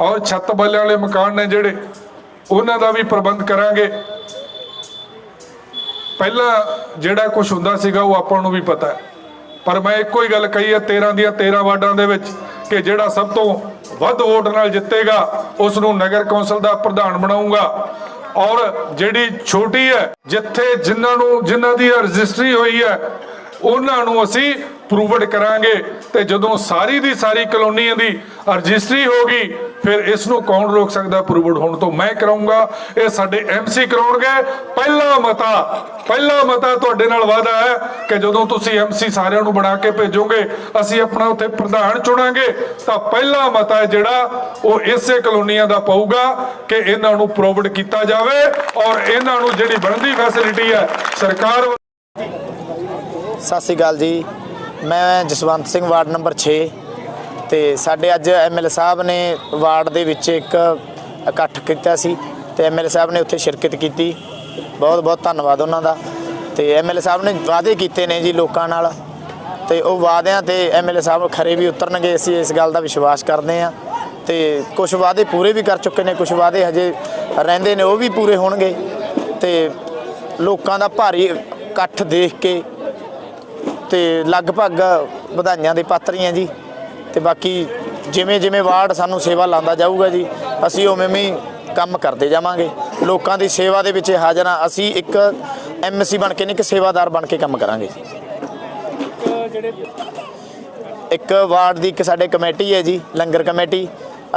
ਔਰ ਛੱਤ ਬੱਲੇ ਵਾਲੇ ਮਕਾਨ ਨੇ ਜਿਹੜੇ, ਉਹਨਾਂ ਦਾ ਵੀ ਪ੍ਰਬੰਧ ਕਰਾਂਗੇ। ਪਹਿਲਾਂ ਜਿਹੜਾ ਕੁਝ ਹੁੰਦਾ ਸੀਗਾ ਉਹ ਆਪਾਂ ਨੂੰ ਵੀ ਪਤਾ ਹੈ। ਪਰ ਮੈਂ ਇੱਕੋ ਹੀ ਗੱਲ ਕਹੀ ਹੈ 13 ਦੀਆਂ 13 ਵਾਰਡਾਂ ਦੇ ਵਿੱਚ ਕਿ ਜਿਹੜਾ ਸਭ ਤੋਂ ਵੱਧ ਵੋਟ ਨਾਲ ਜਿੱਤੇਗਾ ਉਸ ਨੂੰ ਨਗਰ ਕੌਂਸਲ ਦਾ ਪ੍ਰਧਾਨ ਬਣਾਉਂਗਾ। ਔਰ ਜਿਹੜੀ ਛੋਟੀ ਹੈ, ਜਿੱਥੇ ਜਿਨ੍ਹਾਂ ਨੂੰ, ਜਿਨ੍ਹਾਂ ਦੀ ਰਜਿਸਟਰੀ ਹੋਈ ਹੈ, ਉਹਨਾਂ ਨੂੰ ਅਸੀਂ ਪ੍ਰੂਵਡ ਕਰਾਂਗੇ ਤੇ ਜਦੋਂ ਸਾਰੀ ਦੀ ਸਾਰੀ ਕਲੋਨੀ ਦੀ ਰਜਿਸਟਰੀ ਹੋਗੀ ਫਿਰ ਇਸ ਨੂੰ ਕੌਣ ਰੋਕ ਸਕਦਾ? ਪ੍ਰੂਵਡ ਹੋਣ ਤੋਂ ਮੈਂ ਕਰਾਉਂਗਾ ਇਹ ਸਾਡੇ ਐਮਸੀ ਕਰਾਉਣਗੇ। ਪਹਿਲਾ ਮਤਾ ਪਹਿਲਾ ਮਤਾ ਤੁਹਾਡੇ ਨਾਲ ਵਾਅਦਾ ਹੈ ਕਿ ਜਦੋਂ ਤੁਸੀਂ ਐਮਸੀ ਸਾਰਿਆਂ ਨੂੰ ਬਣਾ ਕੇ ਭੇਜੋਗੇ, ਅਸੀਂ ਆਪਣਾ ਉੱਥੇ ਪ੍ਰਧਾਨ ਚੁਣਾਂਗੇ, ਤਾਂ ਪਹਿਲਾ ਮਤਾ ਜਿਹੜਾ ਉਹ ਇਸੇ ਕਲੋਨੀਆਂ ਦਾ ਪਊਗਾ ਕਿ ਇਹਨਾਂ ਨੂੰ ਪ੍ਰੋਵਡ ਕੀਤਾ ਜਾਵੇ ਔਰ ਇਹਨਾਂ ਨੂੰ ਜਿਹੜੀ ਬਣਦੀ ਫੈਸਿਲਿਟੀ ਹੈ, ਸਰਕਾਰ ਸਤਿ ਸ਼੍ਰੀ ਅਕਾਲ ਜੀ। ਮੈਂ ਜਸਵੰਤ ਸਿੰਘ, ਵਾਰਡ ਨੰਬਰ 6 ਤੇ ਸਾਡੇ ਅੱਜ ਐਮਐਲਏ ਸਾਹਿਬ ਨੇ ਵਾਰਡ ਦੇ ਵਿੱਚ ਇੱਕ ਇਕੱਠ ਕੀਤਾ ਸੀ ਤੇ ਐਮਐਲਏ ਸਾਹਿਬ ਨੇ ਉੱਥੇ ਸ਼ਿਰਕਤ ਕੀਤੀ। ਬਹੁਤ ਬਹੁਤ ਧੰਨਵਾਦ ਉਹਨਾਂ ਦਾ। ਤੇ ਐਮਐਲਏ ਸਾਹਿਬ ਨੇ ਵਾਅਦੇ ਕੀਤੇ ਨੇ ਜੀ ਲੋਕਾਂ ਨਾਲ। ਤੇ ਉਹ ਵਾਅਦਿਆਂ ਤੇ ਐਮਐਲਏ ਸਾਹਿਬ ਖਰੇ ਵੀ ਉਤਰਨਗੇ, ਅਸੀਂ ਇਸ ਗੱਲ ਦਾ ਵਿਸ਼ਵਾਸ ਕਰਦੇ ਹਾਂ। ਤੇ ਕੁਝ ਵਾਅਦੇ ਪੂਰੇ ਵੀ ਕਰ ਚੁੱਕੇ ਨੇ ਕੁਝ ਵਾਅਦੇ ਹਜੇ ਰਹਿੰਦੇ ਨੇ, ਉਹ ਵੀ ਪੂਰੇ ਹੋਣਗੇ। ਤੇ ਲੋਕਾਂ ਦਾ ਭਾਰੀ ਇਕੱਠ ਦੇਖ ਕੇ ਤੇ ਲਗਭਗ ਵਧਾਈਆਂ ਦੇ ਪਾਤਰ ਹੀ ਪਾਤਰੀਆਂ ਜੀ। ਤੇ ਬਾਕੀ ਜਿਵੇਂ ਜਿਵੇਂ ਵਾਰਡ ਸਾਨੂੰ ਸੇਵਾ ਲਾਉਂਦਾ ਜਾਊਗਾ ਜੀ, ਅਸੀਂ ਉਵੇਂ ਵੀ ਕੰਮ ਕਰਦੇ ਜਾਵਾਂਗੇ। ਲੋਕਾਂ ਦੀ ਸੇਵਾ ਦੇ ਵਿੱਚ ਹਾਜ਼ਰ ਹਾਂ ਅਸੀਂ ਇੱਕ ਐਮਸੀ ਬਣ ਕੇ ਨਹੀਂ, ਇੱਕ ਸੇਵਾਦਾਰ ਬਣ ਕੇ ਕੰਮ ਕਰਾਂਗੇ ਇੱਕ ਵਾਰਡ ਦੀ ਇੱਕ ਸਾਡੇ ਕਮੇਟੀ ਹੈ ਜੀ, ਲੰਗਰ ਕਮੇਟੀ।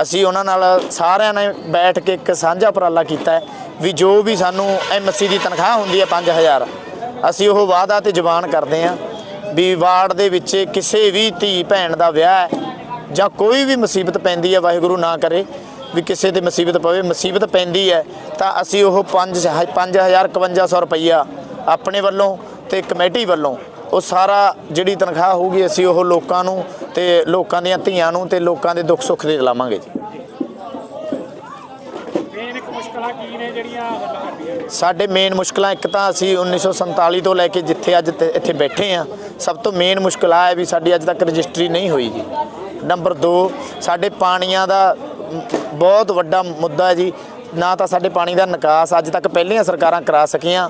ਅਸੀਂ ਉਹਨਾਂ ਨਾਲ ਸਾਰਿਆਂ ਨੇ ਬੈਠ ਕੇ ਇੱਕ ਸਾਂਝਾ ਉਪਰਾਲਾ ਕੀਤਾ ਹੈ ਵੀ ਜੋ ਵੀ ਸਾਨੂੰ ਐਮਸੀ ਦੀ ਤਨਖਾਹ ਹੁੰਦੀ ਹੈ 5000 ਅਸੀਂ ਉਹ ਵਾਅਦਾ ਤੇ ਜ਼ਬਾਨ ਕਰਦੇ ਹਾਂ। ਵੀ ਵਾਰਡ ਦੇ ਵਿੱਚ ਕਿਸੇ ਵੀ ਧੀ ਭੈਣ ਦਾ ਵਿਆਹ ਹੈ ਜਾਂ ਕੋਈ ਵੀ ਮੁਸੀਬਤ ਪੈਂਦੀ ਹੈ, ਵਾਹਿਗੁਰੂ ਨਾ ਕਰੇ ਵੀ ਕਿਸੇ ਤੇ ਮੁਸੀਬਤ ਪਵੇ। ਮੁਸੀਬਤ ਪੈਂਦੀ ਹੈ ਤਾਂ ਅਸੀਂ ਉਹ 5 5000 5100 ਰੁਪਈਆ ਆਪਣੇ ਵੱਲੋਂ ਤੇ ਕਮੇਟੀ ਵੱਲੋਂ ਉਹ ਸਾਰਾ ਜਿਹੜੀ ਤਨਖਾਹ ਹੋਊਗੀ ਅਸੀਂ ਉਹ ਲੋਕਾਂ ਨੂੰ ਤੇ ਲੋਕਾਂ ਦੀਆਂ ਧੀਆਂ ਨੂੰ ਤੇ ਲੋਕਾਂ ਦੇ ਦੁੱਖ ਸੁੱਖ ਦੇ ਲਾਵਾਂਗੇ ਜੀ। ਮੇਨ ਮੁਸ਼ਕਲਾਂ ਕੀ ਨੇ ਜਿਹੜੀਆਂ ਹੱਲ ਕਰਦੀਆਂ ਸਾਡੇ ਮੇਨ ਮੁਸ਼ਕਲਾਂ ਇੱਕ ਤਾਂ ਅਸੀਂ 1947 ਤੋਂ ਲੈ ਕੇ ਜਿੱਥੇ ਅੱਜ ਤੇ- ਇੱਥੇ ਬੈਠੇ ਆ ਸਭ ਤੋਂ ਮੇਨ ਮੁਸ਼ਕਲ ਆ ਹੈ ਵੀ ਸਾਡੀ ਅੱਜ ਤੱਕ ਰਜਿਸਟਰੀ ਨਹੀਂ ਹੋਈ ਜੀ। ਨੰਬਰ 2 ਸਾਡੇ ਪਾਣੀਆਂ ਦਾ ਮ, ਬਹੁਤ ਵੱਡਾ ਮੁੱਦਾ ਹੈ ਜੀ। ਨਾ ਤਾਂ ਸਾਡੇ ਪਾਣੀ ਦਾ ਨਿਕਾਸ ਅੱਜ ਤੱਕ ਪਹਿਲੀਆਂ ਸਰਕਾਰਾਂ ਕਰਾ ਸਕੀਆਂ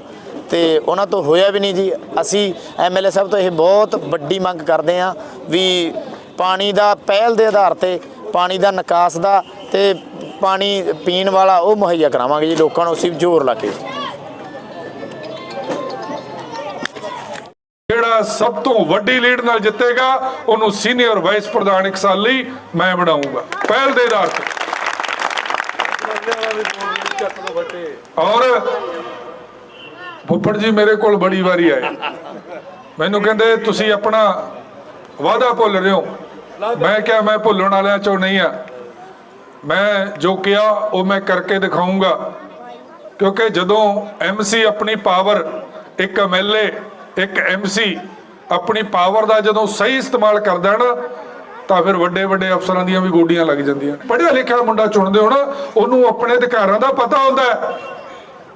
ਤੇ ਉਹਨਾਂ ਤੋਂ ਹੋਇਆ ਵੀ ਨਹੀਂ ਜੀ। ਅਸੀਂ ਐਮਐਲਏ ਸਾਹਿਬ ਤੋਂ ਇਹ ਬਹੁਤ ਵੱਡੀ ਮੰਗ ਕਰਦੇ ਆ ਵੀ ਪਾਣੀ ਦਾ ਪਹਿਲ ਦੇ ਆਧਾਰ ਤੇ ਪਾਣੀ ਦਾ ਨਿਕਾਸ ਦਾ ਤੇ ਪਾਣੀ ਪੀਣ ਵਾਲਾ ਉਹ ਮੁਹੱਈਆ ਕਰਾਵਾਂਗੇ ਜੀ, ਲੋਕਾਂ ਨੂੰ ਅਸੀਂ ਜ਼ੋਰ ਲਾ ਕੇ। ਜਿਹੜਾ ਸਭ ਤੋਂ ਵੱਡੀ ਲੀਡ ਨਾਲ ਜਿੱਤੇਗਾ, ਉਹਨੂੰ ਸੀਨੀਅਰ ਵਾਈਸ ਪ੍ਰਧਾਨ ਇੱਕ ਸਾਲ ਲਈ ਮੈਂ ਬਣਾਉਂਗਾ। ਪਹਿਲ ਦੇ ਆਧਾਰ ਤੇ। ਔਰ ਫੁੱਫੜ ਜੀ ਮੇਰੇ ਕੋਲ ਬੜੀ ਵਾਰੀ ਆਏ। ਮੈਨੂੰ ਕਹਿੰਦੇ, ਤੁਸੀਂ ਆਪਣਾ ਵਾਅਦਾ ਭੁੱਲ ਰਹੇ ਹੋ। ਮੈਂ ਕਿਹਾ, ਮੈਂ ਭੁੱਲਣ ਵਾਲਿਆਂ ਚੋਂ ਨਹੀਂ ਆ। ਮੈਂ ਜੋ ਕਿਹਾ, ਉਹ ਮੈਂ ਕਰਕੇ ਦਿਖਾਉਂਗਾ ਕਿਉਂਕਿ ਜਦੋਂ ਐਮਸੀ ਆਪਣੀ ਪਾਵਰ ਇੱਕ ਐਮਐਲਏ ਇੱਕ ਐਮਸੀ ਆਪਣੀ ਪਾਵਰ ਦਾ ਜਦੋਂ ਸਹੀ ਇਸਤੇਮਾਲ ਕਰਦਾ ਨਾ, ਤਾਂ ਫਿਰ ਵੱਡੇ ਵੱਡੇ ਅਫਸਰਾਂ ਦੀਆਂ ਵੀ ਗੋਡੀਆਂ ਲੱਗ ਜਾਂਦੀਆਂ। ਪੜ੍ਹਿਆ ਲਿਖਿਆ ਮੁੰਡਾ ਚੁਣਦੇ ਹੋ ਨਾ, ਉਹਨੂੰ ਆਪਣੇ ਅਧਿਕਾਰਾਂ ਦਾ ਪਤਾ ਹੁੰਦਾ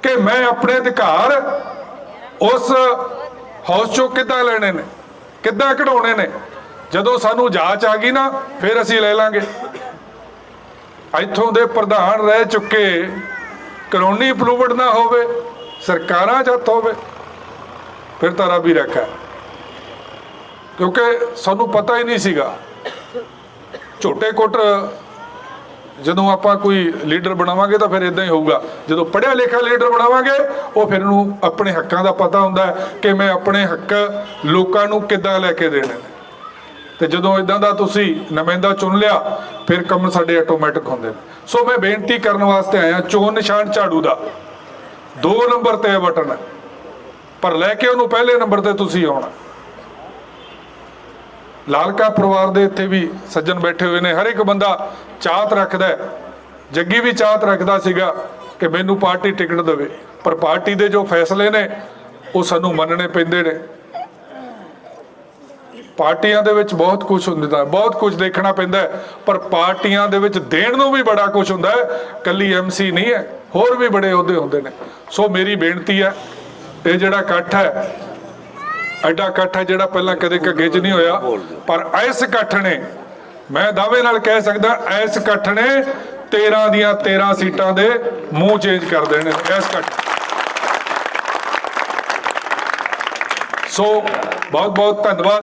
ਕਿ ਮੈਂ ਆਪਣੇ ਅਧਿਕਾਰ ਉਸ ਹਾਊਸ ਚੋਂ ਕਿੱਦਾਂ ਲੈਣੇ ਨੇ, ਕਿੱਦਾਂ ਕਢਾਉਣੇ ਨੇ। ਜਦੋਂ ਸਾਨੂੰ ਜਾਚ ਆ ਗਈ ਨਾ, ਫਿਰ ਅਸੀਂ ਲੈ ਲਾਂਗੇ। ਇੱਥੋਂ ਦੇ ਪ੍ਰਧਾਨ ਰਹਿ ਚੁੱਕੇ, ਕਾਨੂੰਨੀ ਅਪਰੂਵਡ ਨਾ ਹੋਵੇ, ਸਰਕਾਰਾਂ ਜੱਤ ਹੋਵੇ, ਫਿਰ ਤਾਂ ਰੱਬ ਹੀ ਰੱਖਾ ਕਿਉਂਕਿ ਸਾਨੂੰ ਪਤਾ ਹੀ ਨਹੀਂ ਸੀਗਾ। ਝੋਟੇ ਕੋਟ ਜਦੋਂ ਆਪਾਂ ਕੋਈ ਲੀਡਰ ਬਣਾਵਾਂਗੇ ਤਾਂ ਫਿਰ ਇਦਾਂ ਹੀ ਹੋਊਗਾ। ਜਦੋਂ ਪੜ੍ਹਿਆ ਲਿਖਿਆ ਲੀਡਰ ਬਣਾਵਾਂਗੇ, ਉਹ ਫਿਰ ਨੂੰ ਆਪਣੇ ਹੱਕਾਂ ਦਾ ਪਤਾ ਹੁੰਦਾ ਕਿ ਮੈਂ ਆਪਣੇ ਹੱਕ ਲੋਕਾਂ ਨੂੰ ਕਿੱਦਾਂ ਲੈ ਕੇ ਦੇਣੇ ਨੇ। ਤੇ ਜਦੋਂ ਇਦਾਂ ਦਾ ਤੁਸੀਂ ਨੁਮਾਇੰਦਾ ਚੁਣ ਲਿਆ, ਫਿਰ ਕੰਮ ਸਾਡੇ ਆਟੋਮੈਟਿਕ ਹੁੰਦੇ ਨੇ। ਸੋ ਮੈਂ ਬੇਨਤੀ ਕਰਨ ਵਾਸਤੇ ਆਇਆ, ਚੋਣ ਨਿਸ਼ਾਨ ਝਾੜੂ ਦਾ। 2 ਨੰਬਰ ਤੇ ਬਟਨ ਪਰ ਲੈ ਕੇ ਉਹਨੂੰ ਪਹਿਲੇ ਨੰਬਰ ਤੇ ਤੁਸੀਂ ਆਉਣਾ। ਲਾਲਕਾ ਪਰਿਵਾਰ ਦੇ ਇੱਥੇ ਵੀ ਸੱਜਣ ਬੈਠੇ ਹੋਏ ਨੇ। ਹਰ ਇੱਕ ਬੰਦਾ ਚਾਹਤ ਰੱਖਦਾ ਹੈ। ਜੱਗੀ ਵੀ ਚਾਹਤ ਰੱਖਦਾ ਸੀਗਾ ਕਿ ਮੈਨੂੰ ਪਾਰਟੀ ਟਿਕਟ ਦੇਵੇ। ਪਰ ਪਾਰਟੀ ਦੇ ਜੋ ਫੈਸਲੇ ਨੇ, ਉਹ ਸਾਨੂੰ ਮੰਨਣੇ ਪੈਂਦੇ ਨੇ। ਪਾਰਟੀਆਂ ਦੇ ਵਿੱਚ ਬਹੁਤ ਕੁਝ ਹੁੰਦਾ ਬਹੁਤ ਕੁਝ ਦੇਖਣਾ ਪੈਂਦਾ ਪਰ ਪਾਰਟੀਆਂ ਦੇ ਵਿੱਚ ਦੇਣ ਨੂੰ ਵੀ ਬੜਾ ਕੁਝ ਹੁੰਦਾ ਹੈ, ਕੱਲੀ ਐਮਸੀ ਨਹੀਂ ਹੈ, ਹੋਰ ਵੀ ਬੜੇ ਅਹੁਦੇ ਹੁੰਦੇ ਨੇ। ਸੋ ਮੇਰੀ ਬੇਨਤੀ ਹੈ, ਇਹ ਜਿਹੜਾ ਇਕੱਠ ਹੈ, ਐਡਾ ਇਕੱਠ ਹੈ ਜਿਹੜਾ ਪਹਿਲਾਂ ਕਦੇ ਘੱਗੇ 'ਚ ਨਹੀਂ ਹੋਇਆ, ਪਰ ਇਸ ਇਕੱਠ ਨੇ, ਮੈਂ ਦਾਅਵੇ ਨਾਲ ਕਹਿ ਸਕਦਾ, ਇਸ ਇਕੱਠ ਨੇ 13 ਦੀਆਂ 13 ਸੀਟਾਂ ਦੇ ਮੂੰਹ ਚੇਂਜ ਕਰ ਦੇਣੇ ਨੇ, ਇਸ ਇਕੱਠ ਸੋ ਬਹੁਤ ਬਹੁਤ ਧੰਨਵਾਦ।